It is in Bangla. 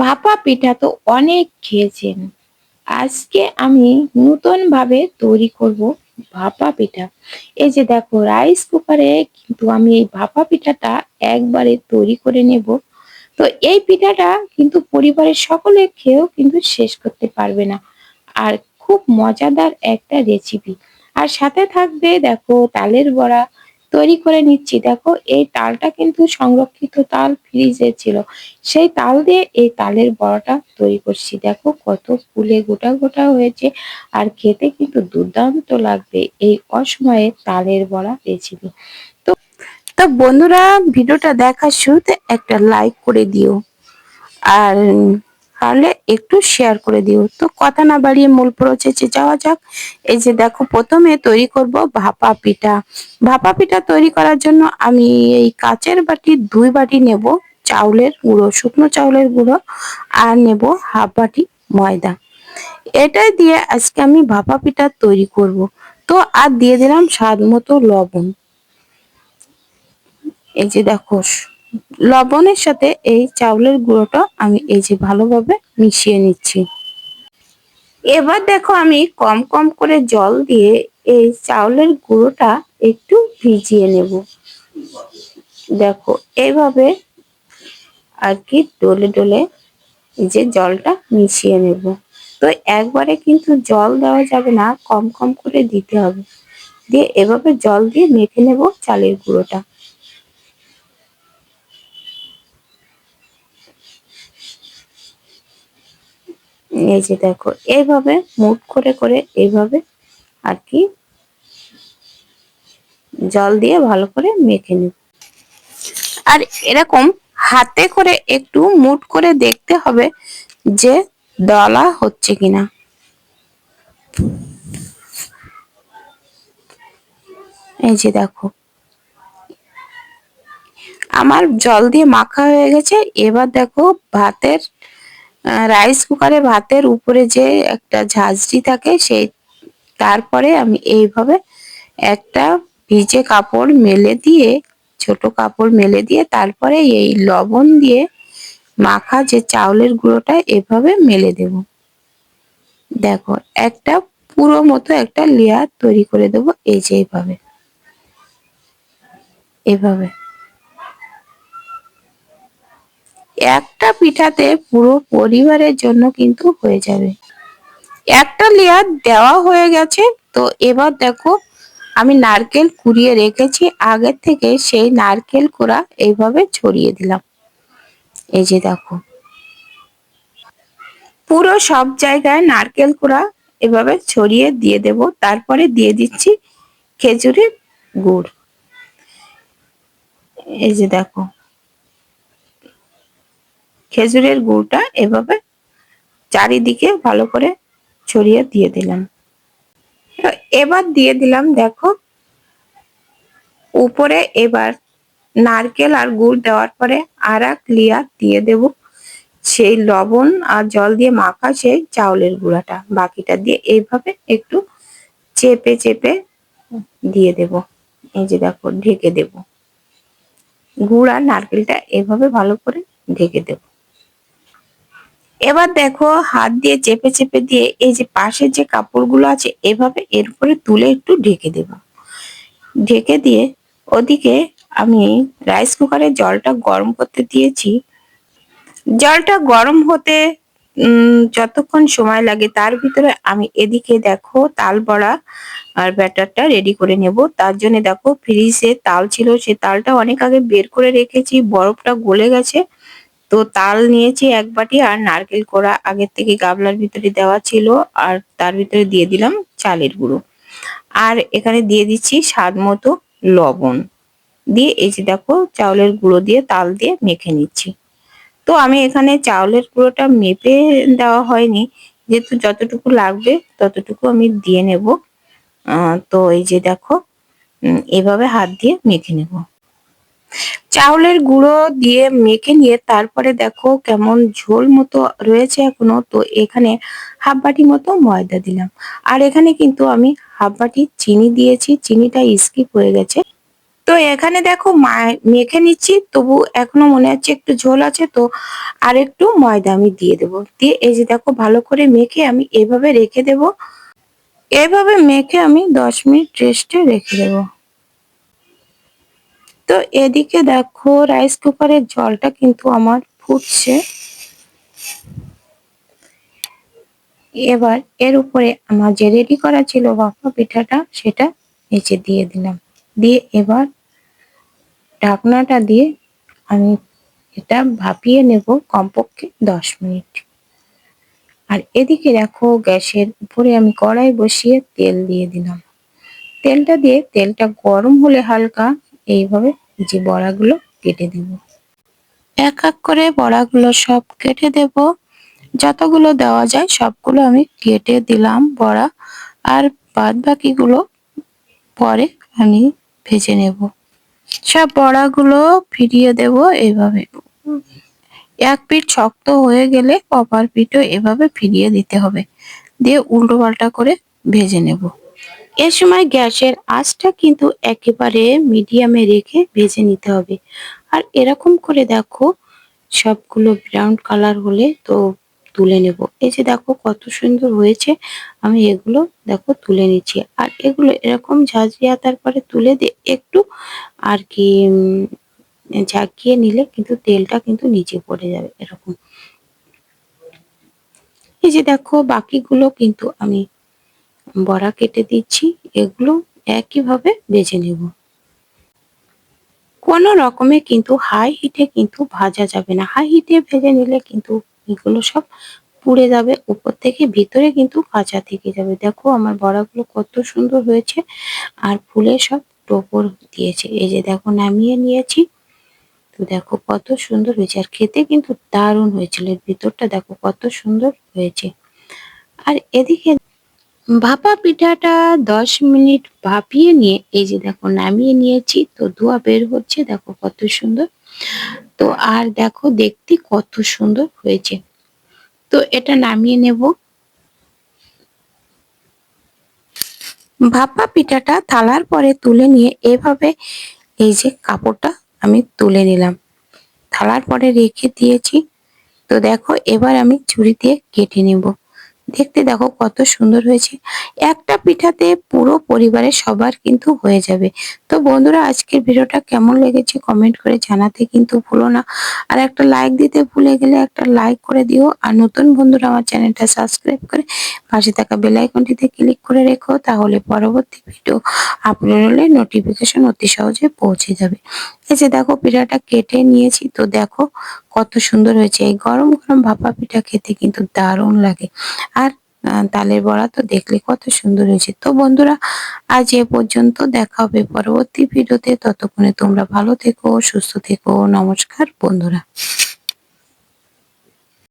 ভাপা পিঠা তো অনেক খেয়েছেন। আজকে আমি নতুন ভাবে তৈরি করব ভাপা পিঠা। এই যে দেখো রাইস কুকারে কিন্তু আমি এই ভাপা পিঠাটা একবারে তৈরি করে নেব। তো এই পিঠাটা কিন্তু পরিবারের সকলে খেয়েও কিন্তু শেষ করতে পারবে না। আর খুব মজাদার একটা রেসিপি আর সাথে থাকবে দেখো, তালের বড়া তৈরি করে নিচ্ছি। দেখো, এই তালটা কিন্তু সংরক্ষিত তাল ফ্রিজে ছিল। সেই তাল দিয়ে এই তালের বড়াটা তৈরি করছি। দেখো, কত ফুলে গোটা গোটা হয়েছে। আর খেতে কিন্তু দুর্দান্ত লাগবে এই অসময়ে তালের বড়া রেসিপি। তো তো বন্ধুরা, ভিডিওটা দেখার শুরুতে একটা লাইক করে দিও। আর পারলে একটু শেয়ার করে দিও। তো কথা না বাড়িয়ে মূল প্রচেসে যাওয়া যাক। এই যে দেখো, প্রথমে তৈরি করব ভাপা পিঠা। ভাপা পিঠা তৈরি করার জন্য আমি এই কাচের বাটি, দুই বাটি নেব চাউলের গুঁড়ো, শুকনো চাউলের গুঁড়ো, আর নেব হাফ বাটি ময়দা। এটাই দিয়ে আজকে আমি ভাপা পিঠা তৈরি করব। তো আর দিয়ে দিলাম স্বাদ মতো লবণ। এই যে দেখো লবণের সাথে এই চাউলের গুঁড়োটা আমি এই যে ভালোভাবে মিশিয়ে নিচ্ছি। এবার দেখো আমি কম কম করে জল দিয়ে এই চাউলের গুঁড়োটা একটু ভিজিয়ে নেব। দেখো এইভাবে আর কি ডলে ডলে এই যে জলটা মিশিয়ে নেব। তো একবারে কিন্তু জল দেওয়া যাবে না, কম কম করে দিতে হবে। দিয়ে এভাবে জল দিয়ে মেখে নেব চালের গুঁড়োটা। এই যে দেখো, এইভাবে মুট করে করে এইভাবে আর কি জল দিয়ে ভালো করে মেখে নেব। আর এরকম হাতে করে একটু মুট করে দেখতে হবে যে দলা হচ্ছে কিনা। এই যে দেখো, আমার জল দিয়ে মাখা হয়ে গেছে। এবার দেখো ভাতের রাইস কুকারে ভাতের উপরে যে একটা ঝাঁঝরি থাকে, সেই তারপরে আমি এইভাবে একটা ভিজে কাপড় মেলে দিয়ে, ছোট কাপড় মেলে দিয়ে, তারপরে এই লবণ দিয়ে মাখা যে চাউলের গুঁড়োটা, এভাবে মেলে দেব। দেখো, একটা পুরো মতো একটা লেয়ার তৈরি করে দেব, এই যে এইভাবে। এভাবে। একটা পিঠাতে পুরো পরিবারের জন্য কিন্তু হয়ে যাবে। একটা লেয়ার দেওয়া হয়ে গেছে, তো এবার দেখো আমি নারকেল কুড়িয়ে রেখেছি, আগের থেকে সেই নারকেল কোড়া এইভাবে ছড়িয়ে দিলাম। এই যে দেখো। পুরো সব জায়গায় নারকেল কোড়া এভাবে ছড়িয়ে দিয়ে দেব, তারপরে দিয়ে দিচ্ছি খেজুরের গুড়। এই যে দেখো। খেজুরের গুড়টা এভাবে চারিদিকে ভালো করে ছড়িয়ে দিয়ে দিলাম। এবার দিয়ে দিলাম, দেখো, উপরে এবার নারকেল আর গুড় দেওয়ার পরে আর এক লেয়ার দিয়ে দেব সেই লবণ আর জল দিয়ে মাখা সেই চাউলের গুঁড়াটা। বাকিটা দিয়ে এইভাবে একটু চেপে চেপে দিয়ে দেব। এই যে দেখো, ঢেকে দেব। গুড় আর নারকেলটা এভাবে ভালো করে ঢেকে দেবো। এবার দেখো হাত দিয়ে চেপে চেপে দিয়ে এই যে পাশের যে কাপড়গুলো আছে, এভাবে এর উপরে তুলে একটু ঢেকে দেব। ঢেকে দিয়ে ওদিকে আমি রাইস কুকারে জলটা গরম করতে দিয়েছি। জলটা গরম হতে যতক্ষণ সময় লাগে তার ভিতরে আমি এদিকে দেখো তাল বড়া আর ব্যাটারটা রেডি করে নেব। তার জন্য দেখো ফ্রিজে তাল ছিল, সে তালটা অনেক আগে বের করে রেখেছি, বরফটা গলে গেছে। তো তাল নিয়েছি এক বাটি আর নারকেল কোড়া আগের থেকে গাবলার ভিতরে দেওয়া ছিল আর তার ভিতরে দিয়ে দিলাম চালের গুঁড়ো। আর এখানে দিয়ে দিচ্ছি স্বাদ মতো লবণ। দিয়ে এই যে দেখো চাউলের গুঁড়ো দিয়ে তাল দিয়ে মেখে নিচ্ছি। তো আমি এখানে চাউলের গুঁড়োটা মেপে দেওয়া হয়নি। যেহেতু যতটুকু লাগবে ততটুকু আমি দিয়ে নেব। তো এই যে দেখো এভাবে হাত দিয়ে মেখে নেব। চাউলের গুঁড়ো দিয়ে মেখে নিয়ে তারপরে দেখো কেমন ঝোল মতো রয়েছে এখনও। তো এখানে হাফ বাটি মতো ময়দা দিলাম। আর এখানে কিন্তু আমি হাফ বাটি চিনি দিয়েছি। চিনিটা স্কিপ হয়ে গেছে। তো এখানে দেখো মেখে নিচ্ছি। তবু এখনও মনে হচ্ছে একটু ঝোল আছে। তো আর একটু ময়দা আমি দিয়ে দেবো। দিয়ে এই যে দেখো ভালো করে মেখে আমি এভাবে রেখে দেব। এভাবে মেখে আমি দশ মিনিট রেস্টে রেখে দেব। তো এদিকে দেখো রাইস কুকারের জলটা কিন্তু আমার ফুটছে। এবার এর উপরে আমার যে রেডি করা ছিল ভাপা পিঠাটা, সেটা নিচে দিয়ে দিলাম। দিয়ে এবার ঢাকনাটা দিয়ে আমি এটা ভাপিয়ে নেব কমপক্ষে দশ মিনিট। আর এদিকে দেখো গ্যাসের উপরে আমি কড়াই বসিয়ে তেল দিয়ে দিলাম। তেলটা দিয়ে তেলটা গরম হলে হালকা, এইভাবে যে বড়াগুলো কেটে দেব। এক এক করে বড়াগুলো সব কেটে দেব। যতগুলো দেওয়া যায় সবগুলো আমি কেটে দিলাম বড়া। আর বাদ বাকিগুলো পরে আমি ভেজে নেব। সব বড়াগুলো ফিরিয়ে দেব এইভাবে এক পিঠ শক্ত হয়ে গেলে অপর পিঠও এভাবে ফিরিয়ে দিতে হবে। দিয়ে উল্টো পাল্টা করে ভেজে নেব। এ সময় গ্যাসের আঁচটা কিন্তু একেবারে মিডিয়ামে রেখে ভেজে নিতে হবে। আর এরকম করে দেখো, সবগুলো ব্রাউন কালার হলে তো তুলে নেব। এই যে দেখো কত সুন্দর হয়েছে, আমি এগুলো দেখো তুলে নিচ্ছি। আর এগুলো এরকম ঝাঁঝরিয়া তারপরে তুলে দিয়ে একটু আর কি ঝাঁকিয়ে নিলে কিন্তু তেলটা কিন্তু নিচে পড়ে যাবে এরকম। এই যে দেখো বাকিগুলো কিন্তু আমি বড়া কেটে দিচ্ছি, এগুলো একইভাবে বেজে নেব। কোনো রকমে কিন্তু হাই হিটে কিন্তু ভাজা যাবে না। হাই হিটে ভেজে নিলে কিন্তু এগুলো সব পুড়ে যাবে, উপর থেকে ভিতরে কিন্তু কাঁচা থেকে যাবে। দেখো আমার বড়াগুলো কত সুন্দর হয়েছে আর ফুলে সব টোপর দিয়েছে। এই যে দেখো নামিয়ে নিয়েছি। তো দেখো কত সুন্দর হয়েছে আর খেতে কিন্তু দারুণ হয়েছিল। ভিতরটা দেখো কত সুন্দর হয়েছে। আর এদিকে ভাপা পিঠাটা দশ মিনিট ভাপিয়ে নিয়ে, এই যে দেখো নামিয়ে নিয়েছি, তো ধোয়া বের হচ্ছে, দেখো কত সুন্দর। তো আর দেখো দেখতে কত সুন্দর হয়েছে। তো এটা নামিয়ে নেব। ভাপা পিঠাটা থালার পরে তুলে নিয়ে এভাবে এই যে কাপড়টা আমি তুলে নিলাম। থালার পরে রেখে দিয়েছি। তো দেখো এবার আমি ছুরি দিয়ে কেটে নেব। দেখতে দেখো কত সুন্দর হয়েছে। একটা পিঠাতে পুরো পরিবারের সবার কিন্তু হয়ে যাবে। তো বন্ধুরা, আজকের ভিডিওটা কেমন লেগেছে কমেন্ট করে জানাতে কিন্তু ভুলো না। আর একটা লাইক দিতে ভুলে গেলে একটা লাইক করে দিও। আর নতুন বন্ধুরা আমার চ্যানেলটা সাবস্ক্রাইব করে পাশে থাকা বেল আইকনটিতে ক্লিক করে রেখো, তাহলে পরবর্তী ভিডিও আপলোড হলে নোটিফিকেশন অতি সহজে পৌঁছে যাবে। এই যে দেখো পিঠাটা কেটে নিয়েছি, তো দেখো কত সুন্দর হয়েছে। এই গরম গরম ভাপা পিঠা খেতে কিন্তু দারুণ লাগে। আর তালের বড়া তো দেখলে কত সুন্দর হয়েছে। তো বন্ধুরা, আজ এ পর্যন্ত দেখা হবে পরবর্তী ভিডিওতে। ততক্ষণে তোমরা ভালো থেকো, সুস্থ থেকো। নমস্কার বন্ধুরা।